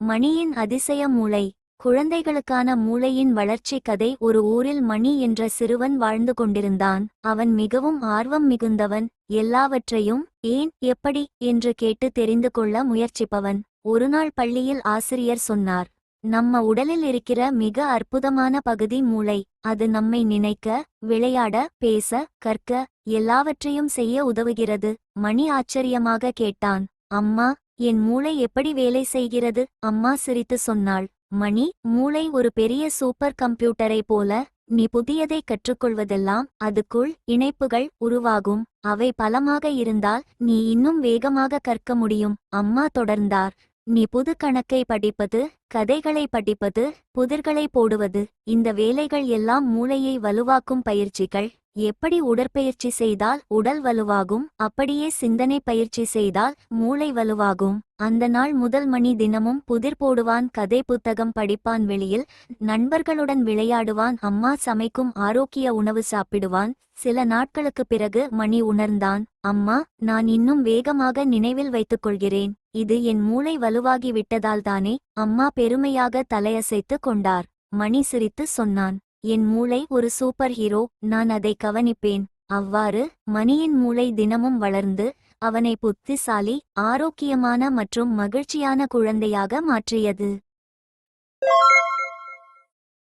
மணியின் அதிசய மூளை. குழந்தைகளுக்கான மூளையின் வளர்ச்சி கதை ஒரு ஊரில் மணி என்ற சிறுவன் வாழ்ந்து கொண்டிருந்தான். அவன் மிகவும் ஆர்வம் மிகுந்தவன். எல்லாவற்றையும் ஏன் எப்படி என்று கேட்டு தெரிந்து கொள்ள முயற்சிப்பவன். ஒருநாள் பள்ளியில் ஆசிரியர் சொன்னார். நம்ம உடலில் இருக்கிற மிக அற்புதமான பகுதி மூளை. அது நம்மை நினைக்க விளையாட பேச கற்க எல்லாவற்றையும் செய்ய உதவுகிறது. மணி ஆச்சரியமாக கேட்டான். அம்மா என் மூளை எப்படி வேலை செய்கிறது? அம்மா சிரித்து சொன்னாள். மணி மூளை ஒரு பெரிய சூப்பர் கம்ப்யூட்டரை போல நீ புதியதை கற்றுக்கொள்வதெல்லாம் அதுக்குள் இணைப்புகள் உருவாகும். அவை பலமாக இருந்தால் நீ இன்னும் வேகமாக கற்க முடியும். அம்மா தொடர்ந்தார். நீ புது கணக்கை படிப்பது கதைகளை படிப்பது புதிர்களை போடுவது இந்த வேலைகள் எல்லாம் மூளையை வலுவாக்கும் பயிற்சிகள். எப்படி உடற்பயிற்சி செய்தால் உடல் வலுவாகும் அப்படியே சிந்தனை பயிற்சி செய்தால் மூளை வலுவாகும். அந்த நாள் முதல் மணி தினமும் புதிர் போடுவான் கதை புத்தகம் படிப்பான் வெளியில் நண்பர்களுடன் விளையாடுவான் அம்மா சமைக்கும் ஆரோக்கிய உணவு சாப்பிடுவான். சில நாட்களுக்குப் பிறகு மணி உணர்ந்தான் அம்மா நான் இன்னும் வேகமாக நினைவில் வைத்துக் கொள்கிறேன் இது என் மூளை வலுவாகி விட்டதால்தானே அம்மா பெருமையாக தலையசைத்து கொண்டார். மணி சிரித்து சொன்னான் என் மூளை ஒரு சூப்பர் ஹீரோ நான் அதை கவனிப்பேன். அவ்வாறு மணியின் மூளை தினமும் வளர்ந்து அவனை புத்திசாலி ஆரோக்கியமான மற்றும் மகிழ்ச்சியான குழந்தையாக மாற்றியது.